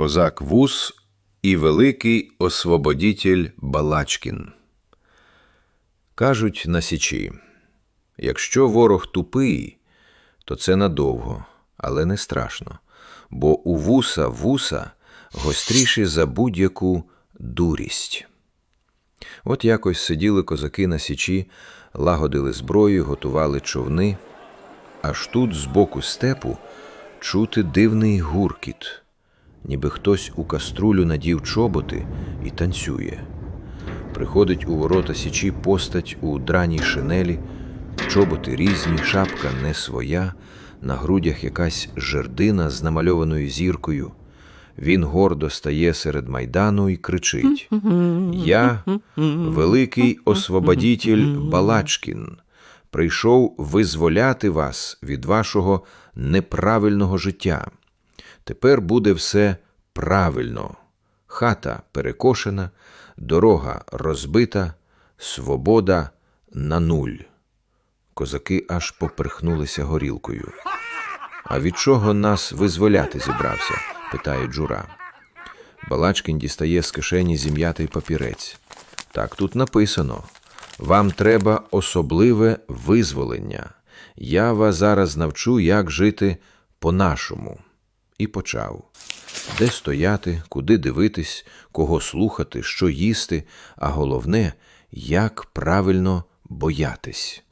Козак Вус і великий освободітель Балачкін. Кажуть на січі, якщо ворог тупий, то це надовго, але не страшно, бо у вуса вуса гостріші за будь-яку дурість. От якось сиділи козаки на січі, лагодили зброю, готували човни. Аж тут з боку степу чути дивний гуркіт, ніби хтось у каструлю надів чоботи і танцює. Приходить у ворота січі постать у драній шинелі, чоботи різні, шапка не своя, на грудях якась жердина з намальованою зіркою. Він гордо стає серед майдану і кричить: Я, великий освободітель Балачкін, прийшов визволяти вас від вашого неправильного життя. Тепер буде все правильно. Хата перекошена, дорога розбита, свобода на нуль. Козаки аж поперхнулися горілкою. А від чого нас визволяти зібрався? питає Джура. Балачкін дістає з кишені зім'ятий папірець. Так тут написано: вам треба особливе визволення. Я вас зараз навчу, як жити по-нашому. І почав. Де стояти, куди дивитись, кого слухати, що їсти, а головне, як правильно боятись.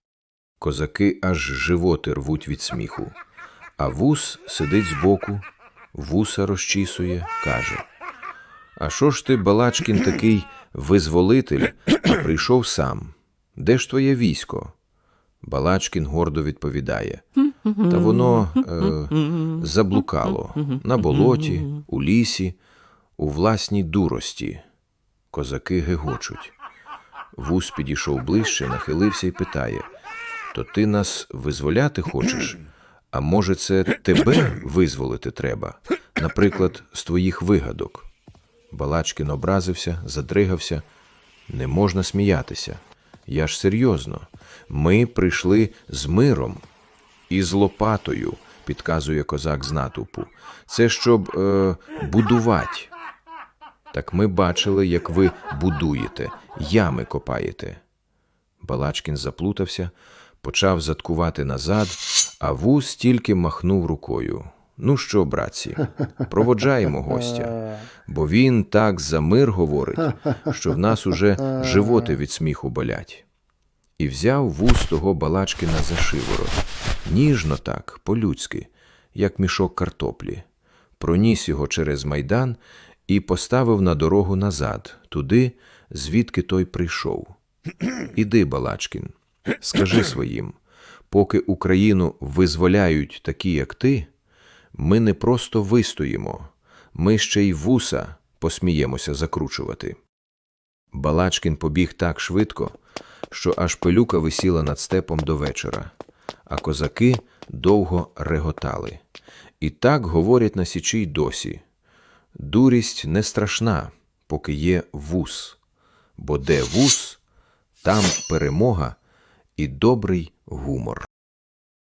Козаки аж животи рвуть від сміху. А вус сидить збоку, вуса розчісує, каже: А що ж ти, Балачкін, такий визволитель, а прийшов сам? Де ж твоє військо? Балачкін гордо відповідає. Та воно е, заблукало на болоті, у лісі, у власній дурості. Козаки гегочуть. Вус підійшов ближче, нахилився і питає: То ти нас визволяти хочеш? А може, це тебе визволити треба, наприклад, з твоїх вигадок? Балачкін образився, задригався. Не можна сміятися. Я ж серйозно. Ми прийшли з миром і з лопатою, підказує козак з натовпу. Це щоб е, будувати. Так ми бачили, як ви будуєте, ями копаєте. Балачкін заплутався, почав заткувати назад, а вуз тільки махнув рукою. Ну що, братці, проводжаємо гостя, бо він так за мир говорить, що в нас уже животи від сміху болять. І взяв вуз того Балачкина за шиворот, ніжно так, по-людськи, як мішок картоплі, проніс його через майдан і поставив на дорогу назад, туди, звідки той прийшов. Іди, Балачкін, скажи своїм, поки Україну визволяють такі, як ти, ми не просто вистоїмо, ми ще й вуса посміємося закручувати. Балачкін побіг так швидко, що аж пилюка висіла над степом до вечора, а козаки довго реготали. І так говорять на січі й досі. Дурість не страшна, поки є вус, бо де вус, там перемога і добрий гумор.